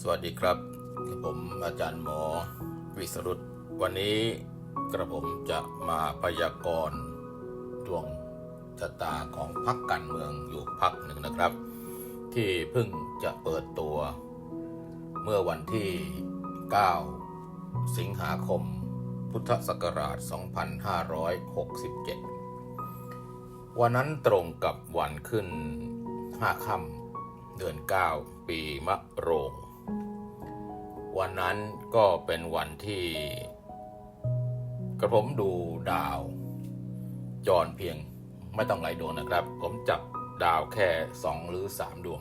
สวัสดีครับกับผมอาจารย์หมอวิสรุตวันนี้กระผมจะมาพยากรณ์ดวงชะตาของพรรคการเมืองอยู่พรรคหนึ่งนะครับ ที่เพิ่งจะเปิดตัว เมื่อวันที่ 9 สิงหาคม พุทธศักราช 2567 วันนั้นตรงกับวันขึ้น 5 ค่ำเดือน 9 ปีมะโรง วันนั้นก็เป็นวันที่กระผมดูดาว จรเพียงไม่ต้องหลายดวงนะครับ ผมจับดาวแค่สองหรือสามดวง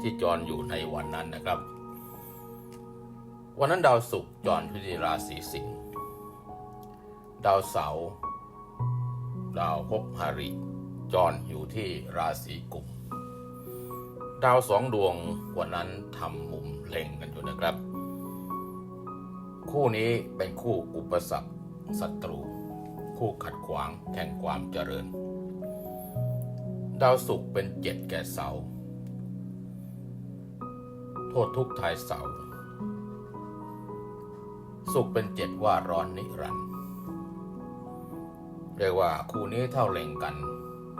ที่จรอยู่ในวันนั้นนะครับ วันนั้นดาวศุกร์จรพิธีราศีสิงห์ดาวเสาร์ดาวภพหริจรอยู่ที่ราศีกุมดาวสองดวงวันนั้นทำมุมเล็งกันอยู่นะครับ คู่นี้เป็นคู่อุปสรรคศัตรู คู่ขัดขวางแห่งความเจริญ ดาวศุกร์เป็นเจ็ดแก่เสาโทษทุกทายเสาสุขเป็นเจ็ดว่าร้อนนิรันด์เรียกว่าคู่นี้เท่าเล็งกัน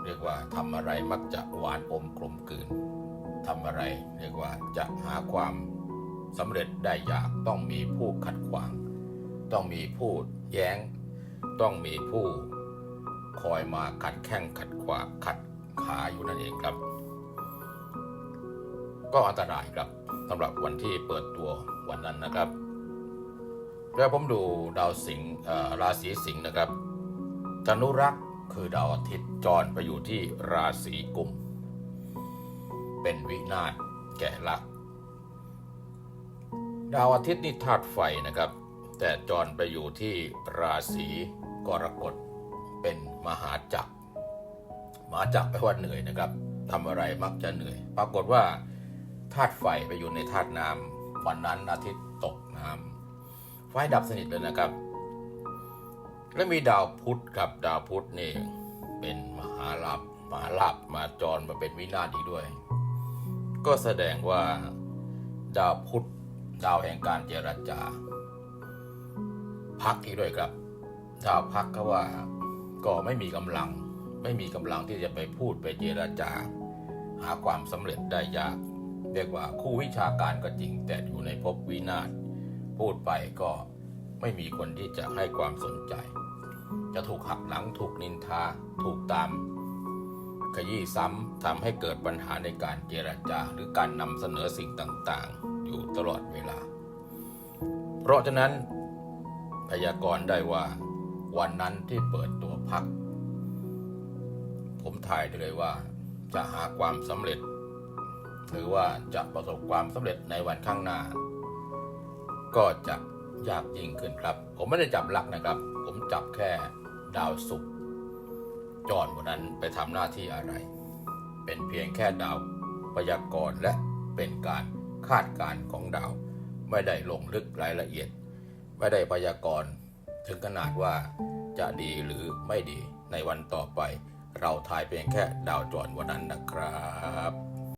เรียกว่าทำอะไรมักจะหวานอมกลมกลืนทำอะไร เรียกว่าจะหาความ สำเร็จได้ยากต้องมีผู้ขัดขวาง ต้องมีผู้แย้ง ต้องมีผู้คอยมาขัดแข้งขัดขวาขัดขาอยู่นั่นเองครับ ก็อันตรายครับสำหรับวันที่เปิดตัววันนั้นนะครับ แล้วผมดูดาวสิงห์ราศีสิงห์นะครับจันุรักษ์คือดาวอาทิตย์จรไปอยู่ที่ราศีกุม เป็นวินาศแก่ลักษ ดาวอาทิตย์นี่ธาตุไฟนะครับ แต่จรไปอยู่ที่ราศีกรกฎเป็นมหาจักรมหาจักรแปลว่าเหนื่อยนะครับทำอะไรมักจะเหนื่อย ปรากฏว่าธาตุไฟไปอยู่ในธาตุน้ำวันนั้นอาทิตย์ตกน้ำไฟดับสนิทเลยนะครับ และมีดาวพุธครับดาวพุธนี่เป็นมหาลาภมหาลาภมาจรมาเป็นวินาศอีกด้วย ก็แสดงว่าดาวพุธ ดาวแห่งการเจรจา พักอีกด้วยครับ ดาวพักก็ว่าก็ไม่มีกำลัง ไม่มีกำลังที่จะไปพูดไปเจรจา หาความสำเร็จได้ยาก เรียกว่าคู่วิชาการก็จริงแต่อยู่ในภพวินาศพูดไปก็ไม่มีคนที่จะให้ความสนใจ จะถูกหักหลังถูกนินทา ถูกตามขยี้ซ้ำทำให้เกิดปัญหาในการเจรจาหรือการนำเสนอสิ่งต่างๆ อยู่ตลอดเวลา เพราะฉะนั้นพยากรณ์ได้ว่าวันนั้นที่เปิดตัวพัก ผมถ่ายได้เลยว่า จะหาความสำเร็จ หรือว่าจะประสบความสำเร็จในวันข้างหน้า ก็จะยากยิ่งขึ้นครับ ผมไม่ได้จับหลักนะครับ ผมจับแค่ดาวศุกร์จอนวันนั้นไปทำหน้าที่อะไร เป็นเพียงแค่ดาวพยากรณ์และเป็นการ คาดการณ์ของดาว ไม่ได้ลงลึกรายละเอียด ไม่ได้พยากรณ์ถึงขนาดว่าจะดีหรือไม่ดีในวันต่อไป เราทายเพียงแค่ดาวจรวันนั้นนะครับ